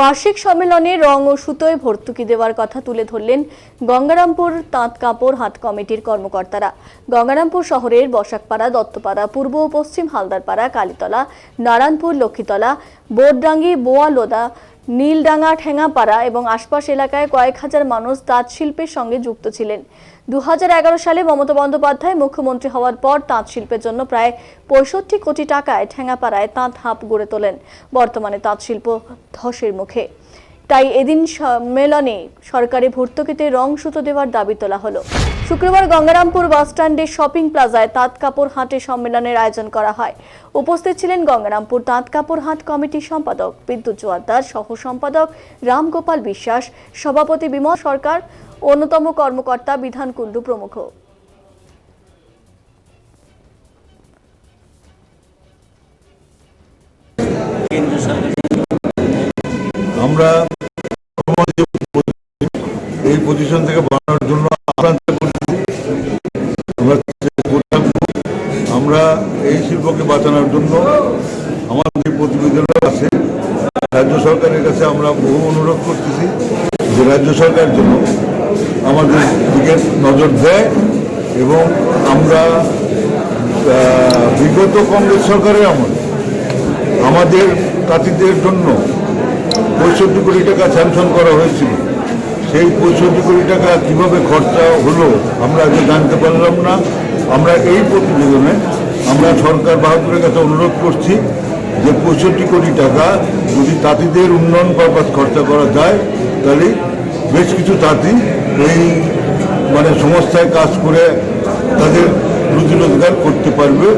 বার্ষিক সম্মেলনে রং ও সুতোয় ভর্তুকি দেওয়ার কথা তুলে ধরলেন গঙ্গারামপুর তাঁত কাপড় হাত কমিটির কর্মকর্তারা। গঙ্গারামপুর শহরের বসাকপাড়া, দত্তপাড়া, পূর্ব ও পশ্চিম হালদারপাড়া, কালীতলা, নারায়ণপুর, লক্ষ্মীতলা, বোরডাঙ্গি, বোয়ালোদা নীলডাঙ্গা ঠেঙাপাড়া এবং আশপাশ এলাকায় কয়েক হাজার মানুষ তাঁত শিল্পের সঙ্গে যুক্ত ছিলেন। দু হাজার এগারো সালে মমতা বন্দ্যোপাধ্যায় মুখ্যমন্ত্রী হওয়ার পর তাঁত শিল্পের জন্য প্রায় পঁয়ষট্টি কোটি টাকায় ঠেঙাপাড়ায় তাঁত হাব গড়ে তোলেন। বর্তমানে তাঁত শিল্প ধসের মুখে। তাই এদিন সম্মেলনে সরকারি ভর্তুকিতে রং সুতো দেওয়ার দাবি তোলা হলো। শুক্রবার গঙ্গারামপুর বাসস্ট্যান্ডের শপিং প্লাজায় তাঁত কাপড় হাটে সম্মেলনের আয়োজন করা হয়। উপস্থিত ছিলেন গঙ্গারামপুর তাঁত কাপড় হাট কমিটির সম্পাদক বিদ্যুৎ জোয়ারদার সহ সম্পাদক রামগোপাল বিশ্বাস সভাপতি বিমল সরকার অন্যতম কর্মকর্তা বিধান কুণ্ডু প্রমুখ। আমরা এই পজিশন থেকে বাড়ানোর জন্য। আমরা এই শিল্পকে বাঁচানোর জন্য আমাদের যে প্রতিবেদনরা আছে রাজ্য সরকারের কাছে আমরা বহু অনুরোধ করতেছি যে রাজ্য সরকার জন্য আমাদের দিকে নজর দেয় এবং আমরা বিগত কংগ্রেস সরকারের আমলে আমাদের তাঁতিদের জন্য পঁয়ষট্টি কোটি টাকা স্যাংশন করা হয়েছিল। সেই পঁয়ষট্টি কোটি টাকা কীভাবে খরচা হলো আমরা আগে জানতে পারলাম না। আমরা এই প্রতিবেদনে আমরা সরকার বাহাদুরের কাছে অনুরোধ করছি যে পঁয়ষট্টি কোটি টাকা যদি তাঁতিদের উন্নয়ন পারপাস খরচা করা যায়, তাহলে বেশ কিছু তাঁতি এই মানে সংস্থায় কাজ করে তাদের রুজি রোজগার করতে পারবে।